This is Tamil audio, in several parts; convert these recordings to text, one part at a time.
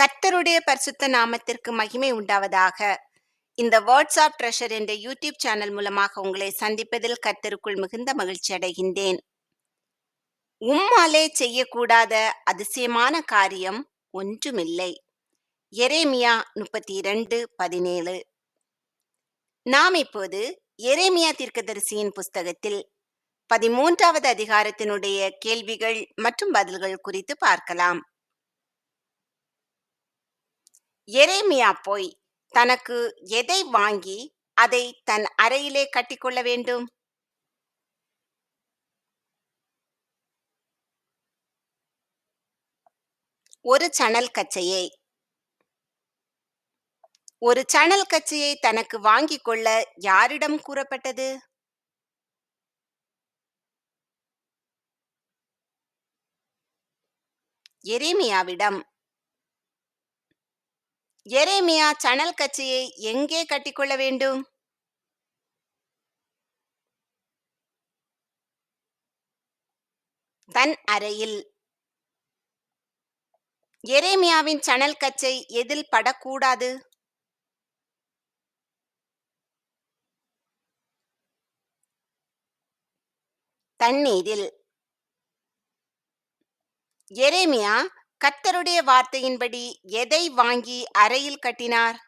கர்த்தருடைய பரிசுத்த நாமத்திற்கு மகிமை உண்டாவதாக. இந்த வேர்ட்ஸ் ஆஃப் ட்ரெஷர் என்ற யூடியூப் சேனல் மூலமாக உங்களை சந்திப்பதில் கர்த்தருக்குள் மிகுந்த மகிழ்ச்சி அடைகின்றேன். உம்மாலே செய்யக்கூடாத அதிசயமான காரியம் ஒன்றுமில்லை. எரேமியா முப்பத்தி இரண்டு பதினேழு. நாம் இப்போது எரேமியா தீர்க்கதரிசியின் புஸ்தகத்தில் பதிமூன்றாவது அதிகாரத்தினுடைய கேள்விகள் மற்றும் பதில்கள் குறித்து பார்க்கலாம். எரேமியா போய் தனக்கு எதை வாங்கி அதை தன் அறையிலே கட்டிக்கொள்ள வேண்டும்? ஒரு சணல் கச்சையை. ஒரு சணல் கச்சையை தனக்கு வாங்கிக் கொள்ள யாரிடம் கூறப்பட்டது? எரேமியாவிடம் எரேமியா சணல் கச்சையை எங்கே கட்டிக்கொள்ள வேண்டும்? தன் அறையில். எரேமியாவின் சணல் கச்சை எதில் படக்கூடாது? தண்ணீரில். எரேமியா கர்த்தருடைய வார்த்தையின்படி எதை வாங்கி அறையில் கட்டினார்?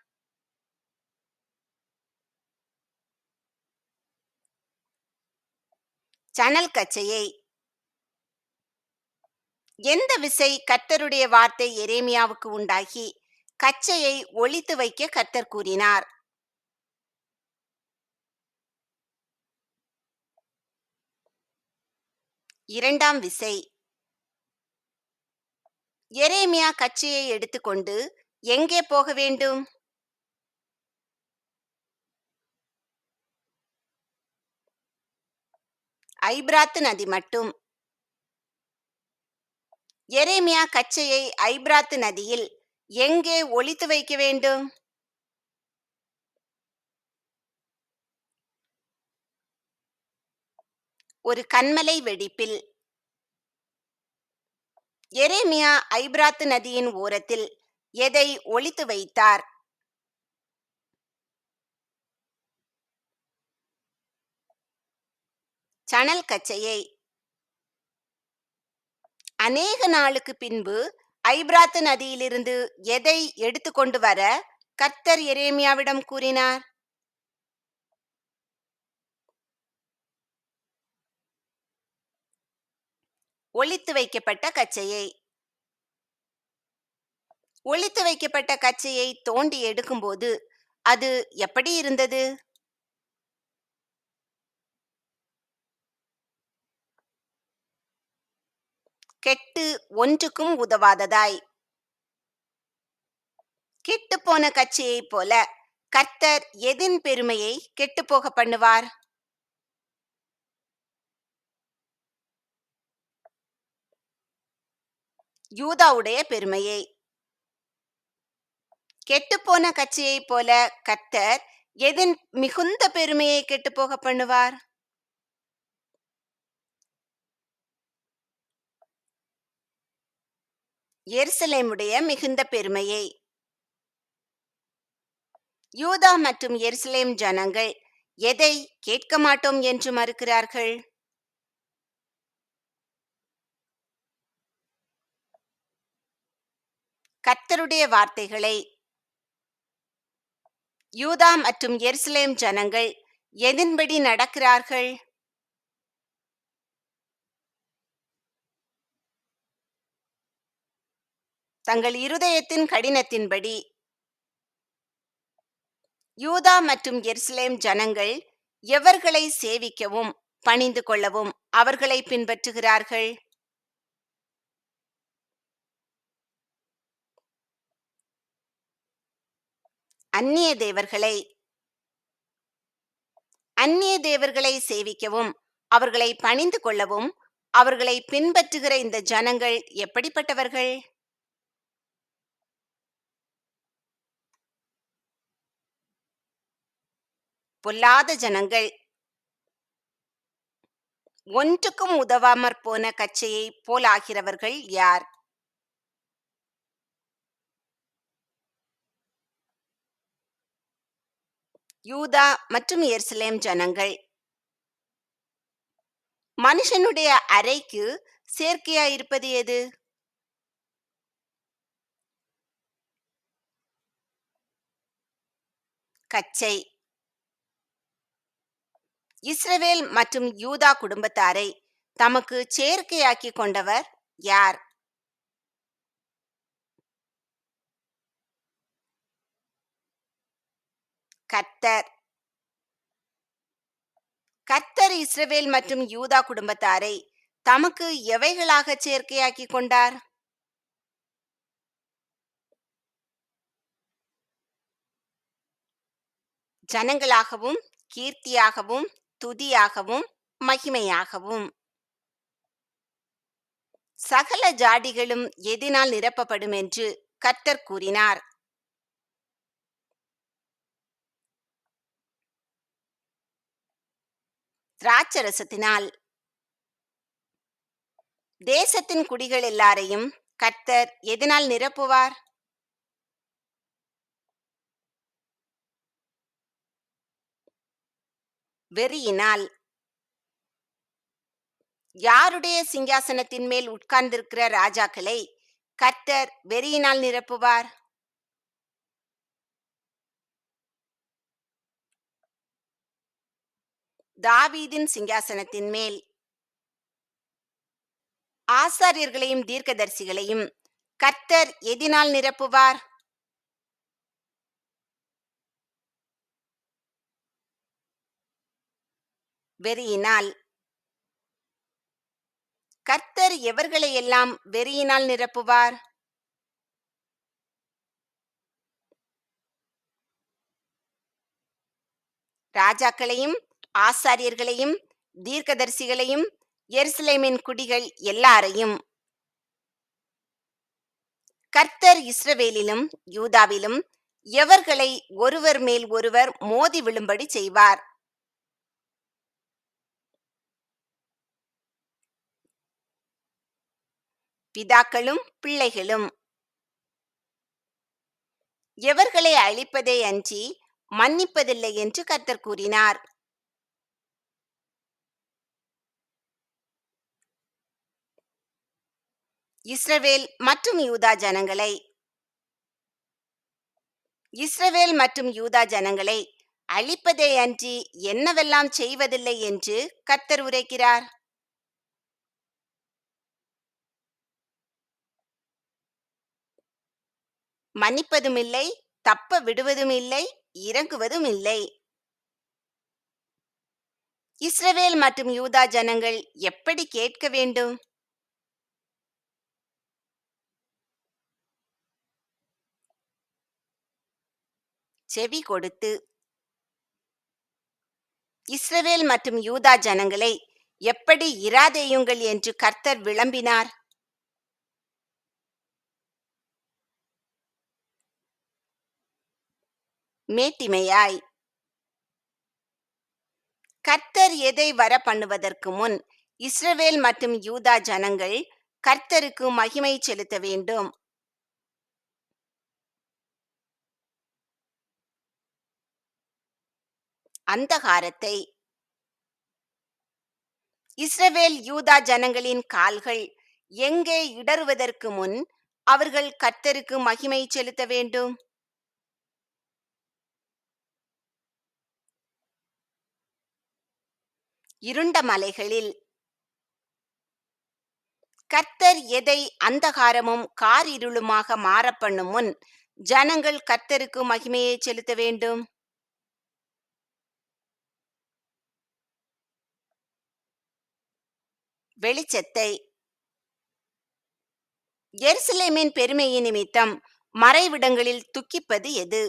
சணல் கச்சையை. எந்த விசை கர்த்தருடைய வார்த்தை எரேமியாவுக்கு உண்டாகி கச்சையை ஒழித்து வைக்க கர்த்தர் கூறினார்? இரண்டாம் விசை. எரேமியா கச்சையை எடுத்துக்கொண்டு எங்கே போக வேண்டும்? ஐப்ராத்து நதி மட்டும். எரேமியா கச்சையை ஐப்ராத்து நதியில் எங்கே ஒளித்து வைக்க வேண்டும்? ஒரு கண்மலை வெடிப்பில் எரேமியா ஐப்ராத்து நதியின் ஓரத்தில் எதை ஒளித்து வைத்தார்? சணல் கச்சையை. அநேக நாளுக்கு பின்பு ஐப்ராத்து நதியிலிருந்து எதை எடுத்துக்கொண்டு வர கர்த்தர் எரேமியாவிடம் கூறினார்? ஒழித்து வைக்கப்பட்ட கச்சையை. ஒழித்து வைக்கப்பட்ட கச்சையை தோண்டி எடுக்கும்போது அது எப்படி இருந்தது? கெட்டு ஒன்றுக்கும் உதவாததாய். கெட்டுப்போன கச்சையைப் போல கர்த்தர் எதின் பெருமையை கெட்டுப்போக பண்ணுவார்? யூதாவுடைய பெருமையை. கெட்டுப்போன கட்சியைப் போல கர்த்தர் எதின் மிகுந்த பெருமையை கெட்டுப்போக பண்ணுவார்? எருசலேமுடைய மிகுந்த பெருமையை. யூதா மற்றும் எருசலேம் ஜனங்கள் எதை கேட்க மாட்டோம் என்று மறுக்கிறார்கள்? கர்த்தருடைய வார்த்தைகளை யூதா மற்றும் எருசலேம் ஜனங்கள் எதின்படி நடக்கிறார்கள்? தங்கள் இருதயத்தின் கடினத்தின்படி யூதா மற்றும் எருசலேம் ஜனங்கள் எவர்களை சேவிக்கவும் பணிந்து கொள்ளவும் அவர்களை பின்பற்றுகிறார்கள்? அந்நிய தேவர்களை அந்நிய தேவர்களை சேவிக்கவும் அவர்களை பணிந்து கொள்ளவும் அவர்களை பின்பற்றுகிற இந்த ஜனங்கள் எப்படிப்பட்டவர்கள்? பொல்லாத ஜனங்கள். ஒன்றுக்கும் உதவாமற் போன கச்சையை போலாகிறவர்கள் யார்? யூதா மற்றும் எருசலேம் ஜனங்கள். மனுஷனுடைய அறைக்கு சேர்க்கையாயிருப்பது எது? கச்சை. இஸ்ரவேல் மற்றும் யூதா குடும்பத்தாரை தமக்கு சேர்க்கையாக்கி கொண்டவர் யார்? கர்த்தர் கர்த்தர் இஸ்ரவேல் மற்றும் யூதா குடும்பத்தாரை தமக்கு எவைகளாக சேர்க்கையாக்கி கொண்டார்? ஜனங்களாகவும் கீர்த்தியாகவும் துதியாகவும் மகிமையாகவும். சகல ஜாடிகளும் எதினால் நிரப்பப்படும் என்று கர்த்தர் கூறினார். திராட்சரசத்தினால் தேசத்தின் குடிகள் எல்லாரையும் கர்த்தர் எதனால் நிரப்புவார்? வெறியினால். யாருடைய சிங்காசனத்தின் மேல் உட்கார்ந்திருக்கிற ராஜாக்களை கர்த்தர் வெறியினால் நிரப்புவார்? தாவீதின் சிங்காசனத்தின் மேல். ஆசாரியர்களையும் தீர்க்கதரிசிகளையும் கர்த்தர் எதினால் நிரப்புவார்? வெறியினால். கர்த்தர் எவர்களை எல்லாம் வெறியினால் நிரப்புவார்? ராஜாக்களையும் ஆசாரியர்களையும் தீர்க்கதரிசிகளையும் எருசலேமின் குடிகள் எல்லாரையும். கர்த்தர் இஸ்ரவேலிலும் யூதாவிலும் எவர்களை ஒருவர் மேல் ஒருவர் மோதி விழும்படி செய்வார். பிதாக்களும் பிள்ளைகளும். எவர்களை அழிப்பதே அன்றி மன்னிப்பதில்லை என்று கர்த்தர் கூறினார். இஸ்ரவேல் மற்றும் யூதா ஜனங்களை. இஸ்ரவேல் மற்றும் யூதா ஜனங்களை அழிப்பதே அன்றி என்னவெல்லாம் செய்வதில்லை என்று கர்த்தர் உரைக்கிறார். மன்னிப்பதும் இல்லை தப்ப விடுவதும் இல்லை இறங்குவதும் இல்லை. இஸ்ரவேல் மற்றும் யூதா ஜனங்கள் எப்படி கேட்க வேண்டும்? செவி கொடுத்து இஸ்ரவேல் மற்றும் யூதா ஜனங்களை எப்படி இராதேயுங்கள் என்று கர்த்தர் விளம்பினார். மேட்டிமையாய். கர்த்தர் எதை வர பண்ணுவதற்கு முன் இஸ்ரவேல் மற்றும் யூதா ஜனங்கள் கர்த்தருக்கு மகிமை செலுத்த வேண்டும். அந்தகாரத்தை இஸ்ரவேல் யூதா ஜனங்களின் கால்கள் எங்கே இடறுவதற்கு முன் அவர்கள் கர்த்தருக்கு மகிமை செலுத்த வேண்டும்? இருண்ட மலைகளில் கர்த்தர் எதை அந்தகாரமும் காரிருளுமாக மாறப்பண்ணும் முன் ஜனங்கள் கர்த்தருக்கு மகிமையை செலுத்த வேண்டும்? வெளிச்சத்தை. எருசலேமின் பெருமையின் நிமித்தம் மறைவிடங்களில் துக்கிப்பது எது?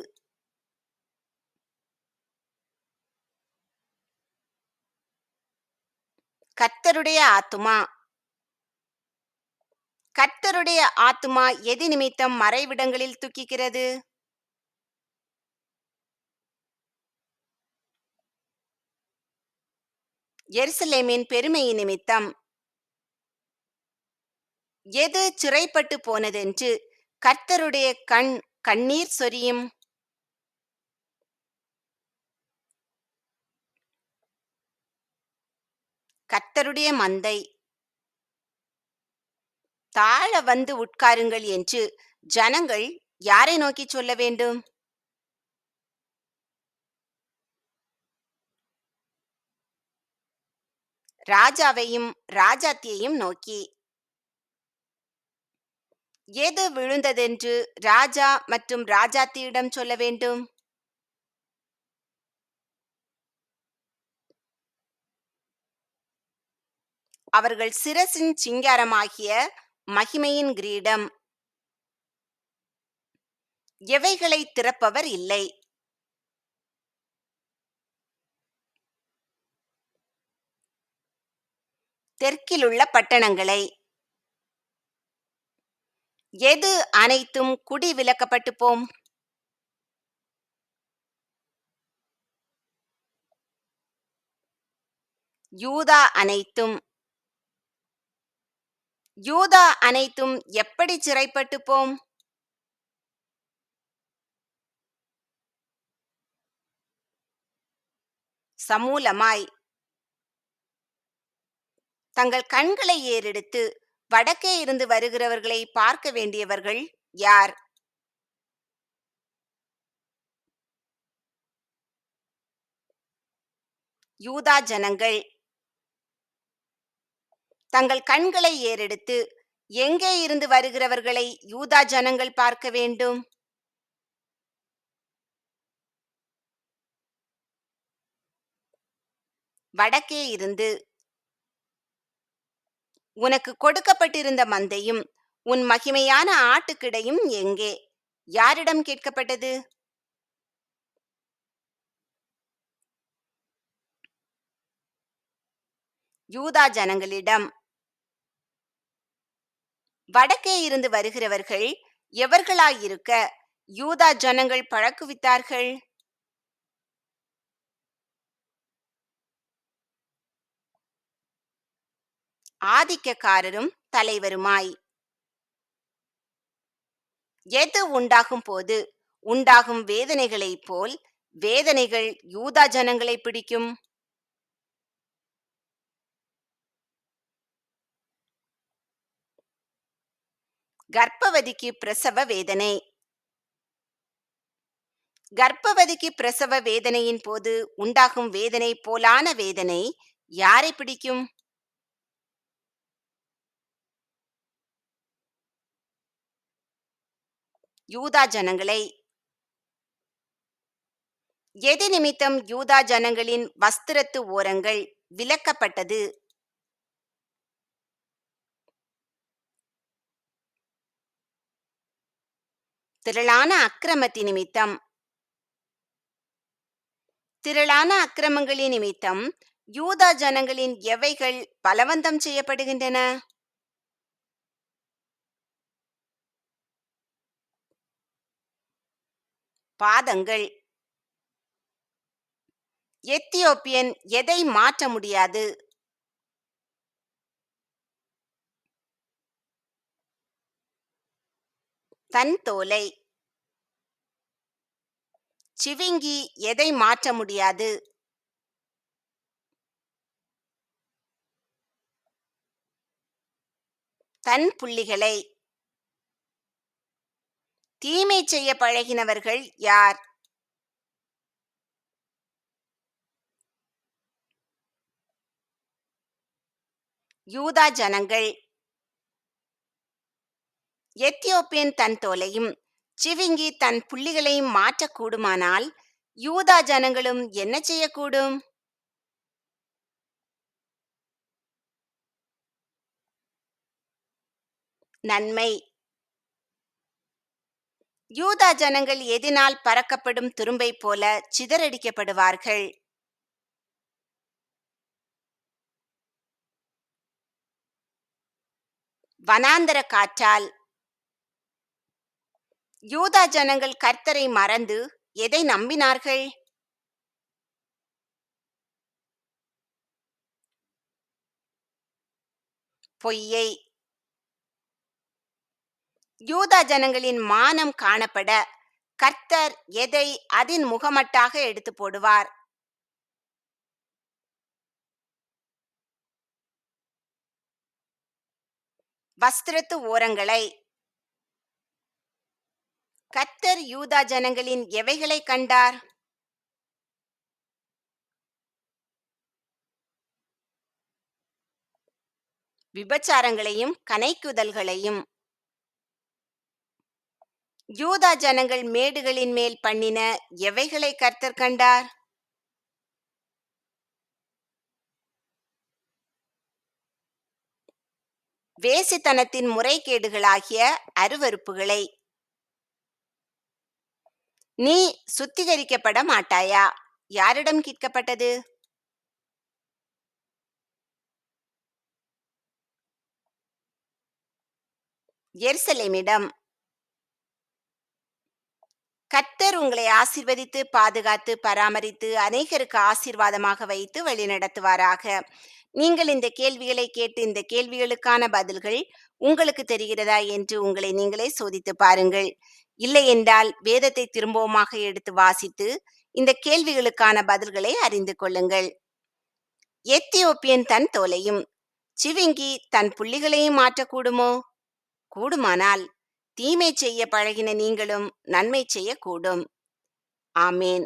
கர்த்தருடைய ஆத்துமா. கர்த்தருடைய ஆத்துமா எது நிமித்தம் மறைவிடங்களில் துக்கிக்கிறது? எருசலேமின் பெருமையின் நிமித்தம் எது சிறைப்பட்டு போனதென்று கர்த்தருடைய கண் கண்ணீர் சொரியும்? கர்த்தருடைய மந்தை. தாழ வந்து உட்காருங்கள் என்று ஜனங்கள் யாரை நோக்கி சொல்ல வேண்டும்? ராஜாவையும் ராஜாத்தியையும் நோக்கி. எது விழுந்ததென்று ராஜா மற்றும் ராஜாத்தியிடம் சொல்ல வேண்டும்? அவர்கள் சிரசின் சிங்காரமாகிய மகிமையின் கிரீடம். எவைகளை திறப்பவர் இல்லை? தெற்கிலுள்ள பட்டணங்களை எது அனைத்தும் குடி விலக்கப்பட்டு போம் யூதா அனைத்தும். யூதா அனைத்தும் எப்படி சிறைப்பட்டு போம் சமூலமாய். தங்கள் கண்களை ஏறெடுத்து வடக்கே இருந்து வருகிறவர்களை பார்க்க வேண்டியவர்கள் யார்? யூதா ஜனங்கள். தங்கள் கண்களை ஏறெடுத்து எங்கே இருந்து வருகிறவர்களை யூதா ஜனங்கள் பார்க்க வேண்டும்? வடக்கே இருந்து உனக்கு கொடுக்கப்பட்டிருந்த மந்தையும் உன் மகிமையான ஆட்டுக்கிடையும் எங்கே? யாரிடம் கேட்கப்பட்டது? யூதா ஜனங்களிடம். வடக்கே இருந்து வருகிறவர்கள் எவர்களாயிருக்க யூதா ஜனங்கள் பழக்குவித்தார்கள்? ஆதிக்கக்காரரும் தலைவருமாய். எது உண்டாகும் போது? உண்டாகும் வேதனைகளைப் போல் வேதனைகள் யூதா ஜனங்களை பிடிக்கும். கர்ப்பவதிக்கு பிரசவ வேதனை. கர்ப்பவதிக்கு பிரசவ வேதனையின் போது உண்டாகும் வேதனை போலான வேதனை யாரை பிடிக்கும்? யூதா ஜனங்களை எது நிமித்தம் யூதா ஜனங்களின் வஸ்திரத்து ஓரங்கள் விலக்கப்பட்டது? திரளான அக்கிரமத்தி நிமித்தம். திரளான அக்கிரமங்களின் நிமித்தம் யூதா ஜனங்களின் எவைகள் பலவந்தம் செய்யப்படுகின்றன? பாதங்கள். எத்தியோப்பியன் எதை மாற்ற முடியாது? தன் தோலை. சிவிங்கி எதை மாற்ற முடியாது? தன் புள்ளிகளை. தீமை செய்ய பழகினவர்கள் யார்? யூதா ஜனங்கள். எத்தியோப்பியன் தன் தோலையும் சிவிங்கி தன் புள்ளிகளையும் மாற்றக்கூடுமானால் யூதா ஜனங்களும் என்ன செய்யக்கூடும்? நன்மை. யூதா ஜனங்கள் எதினால் பறக்கப்படும் துரும்பை போல சிதறடிக்கப்படுவார்கள். வனாந்தர காற்றால். யூதா ஜனங்கள் கர்த்தரை மறந்து எதை நம்பினார்கள்? பொய்யை யூதா ஜனங்களின் மானம் காணப்பட கர்த்தர் எதை அதன் முகமட்டாக எடுத்து போடுவார்? வஸ்திரத்து ஓரங்களை. கர்த்தர் யூதா ஜனங்களின் எவைகளை கண்டார்? விபச்சாரங்களையும் கனைக்குதல்களையும். யூதா ஜனங்கள் மேடுகளின் மேல் பண்ணின எவைகளை கர்த்தர் கண்டார்? வேசித்தனத்தின் முறைகேடுகளாகிய அருவருப்புகளை. நீ சுத்திகரிக்கப்பட மாட்டாயா? யாரிடம் கேட்கப்பட்டது? எருசலேமிடம். கத்தர் உங்களை ஆசிர்வதித்து பாதுகாத்து பராமரித்து அநேகருக்கு ஆசீர்வாதமாக வைத்து வழிநடத்துவாராக நீங்கள் இந்த கேள்விகளை கேட்டு இந்த கேள்விகளுக்கான பதில்கள் உங்களுக்கு தெரிகிறதா என்று உங்களை நீங்களே சோதித்து பாருங்கள். இல்லை என்றால் வேதத்தை திரும்பவுமாக எடுத்து வாசித்து இந்த கேள்விகளுக்கான பதில்களை அறிந்து கொள்ளுங்கள். எத்தியோப்பியன் தன் தோலையும் சிவிங்கி தன் புள்ளிகளையும் மாற்றக்கூடுமோ? கூடுமானால் தீமை செய்ய பழகின நீங்களும் நன்மை செய்யக்கூடும். ஆமேன்.